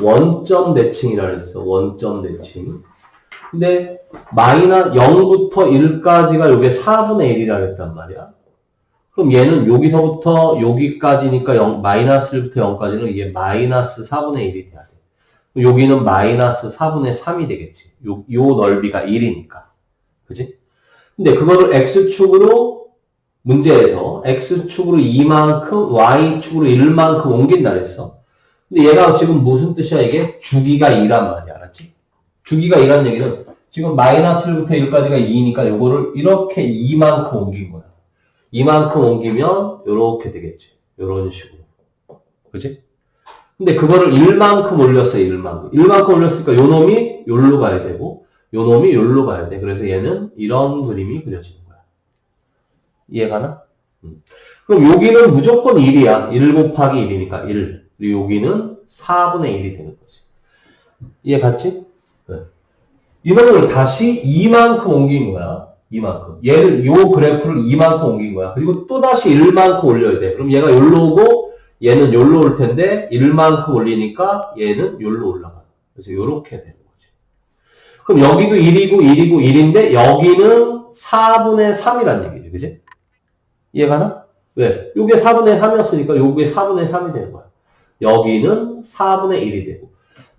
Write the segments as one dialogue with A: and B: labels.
A: 원점 대칭이라 그랬어. 원점 대칭. 근데 마이너 0부터 1까지가 요게 4분의 1이라 그랬단 말이야. 그럼 얘는 여기서부터 여기까지니까 0, 마이너스 1부터 0까지는 이게 마이너스 4분의 1이 돼야 돼. 여기는 마이너스 4분의 3이 되겠지. 요, 요 넓이가 1이니까. 그지? 근데 그거를 x축으로 문제에서 x축으로 2만큼 y축으로 1만큼 옮긴다 그랬어. 근데 얘가 지금 무슨 뜻이야 이게? 주기가 2란 말이야. 알았지? 주기가 2라는 얘기는 지금 마이너스 1부터 1까지가 2니까 요거를 이렇게 2만큼 옮긴 거야. 이만큼 옮기면 요렇게 되겠지. 요런 식으로. 그지? 근데 그거를 1만큼 올렸어요, 1만큼. 1만큼 올렸으니까 요 놈이 요로 가야 되고, 요 놈이 요로 가야 돼. 그래서 얘는 이런 그림이 그려지는 거야. 이해가나? 음. 그럼 여기는 무조건 1이야. 1 곱하기 1이니까 1. 여기는 4분의 1이 되는 거지. 이해 갔지? 네. 이거를 다시 2만큼 옮긴 거야. 이만큼. 얘를, 요 그래프를 이만큼 옮긴 거야. 그리고 또 다시 1만큼 올려야 돼. 그럼 얘가 요로 오고, 얘는 요로 올 텐데, 1만큼 올리니까 얘는 요로 올라가. 그래서 요렇게 되는 거지. 그럼 여기도 1이고, 1이고, 1인데, 여기는 4분의 3이란 얘기지. 그지? 이해가나? 왜? 요게 4분의 3이었으니까 요게 4분의 3이 되는 거야. 여기는 4분의 1이 되고.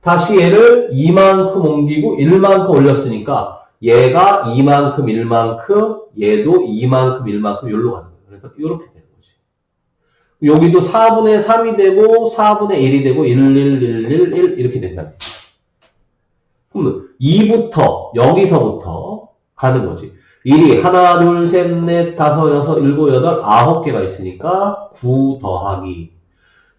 A: 다시 얘를 2만큼 옮기고, 1만큼 올렸으니까, 얘가 2만큼 1만큼 얘도 2만큼 1만큼 여기로 가는 거예요. 그래서 이렇게 되는 거지. 여기도 4분의 3이 되고 4분의 1이 되고 1, 1, 1, 1, 1 이렇게 된다. 그럼 2부터 여기서부터 가는 거지. 1이 하나, 둘, 셋, 넷, 다섯, 여섯, 일곱, 여덟, 아홉 개가 있으니까 9 더하기.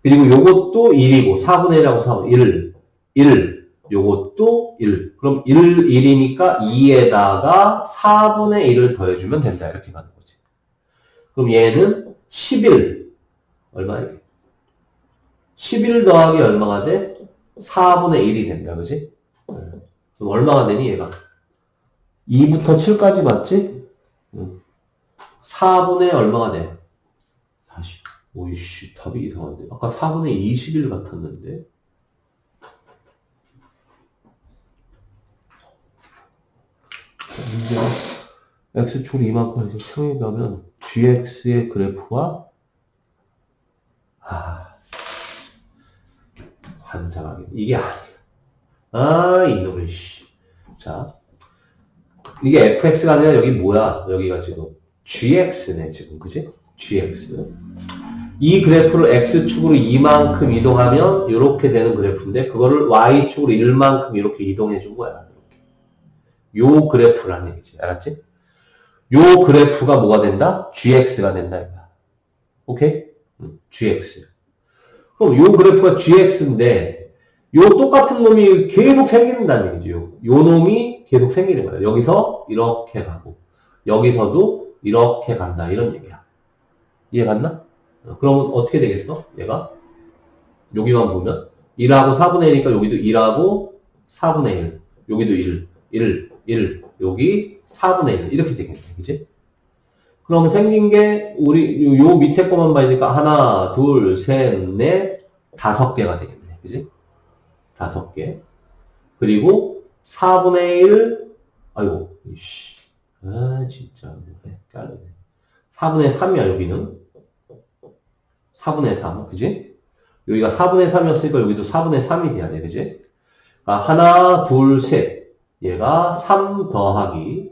A: 그리고 요것도 1이고 4분의 1하고 4분의 1, 1, 요것도 1. 그럼 1, 1이니까 2에다가 4분의 1을 더해주면 된다. 이렇게 가는 거지. 그럼 얘는 11. 얼마야? 11 더하기 얼마가 돼? 4분의 1이 된다. 그지? 네. 그럼 얼마가 되니, 얘가? 2부터 7까지 맞지? 4분의 얼마가 돼? 40. 오이씨, 답이 이상한데. 아까 4분의 21 같았는데. 자, 문제는 x축 이만큼 이제 평행하면 gx의 그래프와 아 환장하게 이게 아니야. 아 이놈의 씨. 자 이게 fx가 아니라 여기 뭐야? 여기가 지금 gx네 지금 그지? gx 이 그래프를 x축으로 이만큼 이동하면 이렇게 되는 그래프인데 그거를 y축으로 1만큼 이렇게 이동해 준 거야. 요 그래프라는 얘기지. 알았지? 요 그래프가 뭐가 된다? gx가 된다. 이거야. 오케이? 음, gx. 그럼 요 그래프가 gx인데 요 똑같은 놈이 계속 생긴다는 얘기죠. 요, 요 놈이 계속 생기는 거야. 여기서 이렇게 가고 여기서도 이렇게 간다. 이런 얘기야. 이해 갔나? 어, 그럼 어떻게 되겠어? 얘가 여기만 보면 1하고 4분의 1이니까 여기도 1하고 4분의 1 여기도 1 1 1, 여기 4분의 1 이렇게 되겠네. 그지? 그럼 생긴 게 우리 요, 요 밑에 거만 봐야니까 하나, 둘, 셋, 넷, 다섯 개가 되겠네. 그지? 다섯 개. 그리고 4분의 1, 아이고, 이씨. 아, 진짜. 헷갈리네. 4분의 3이야, 여기는. 4분의 3, 그지? 여기가 4분의 3이었으니까 여기도 4분의 3이 돼야 돼, 그지? 아, 하나, 둘, 셋. 얘가 3 더하기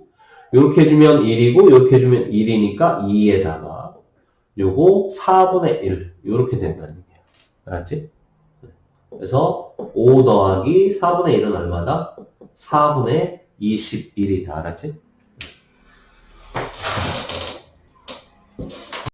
A: 이렇게 해주면 1이고 이렇게 해주면 1이니까 2에다가 요거 4분의 1 이렇게 된다는 얘기야. 알았지? 그래서 5 더하기 4분의 1은 얼마다? 4분의 21이다. 알았지?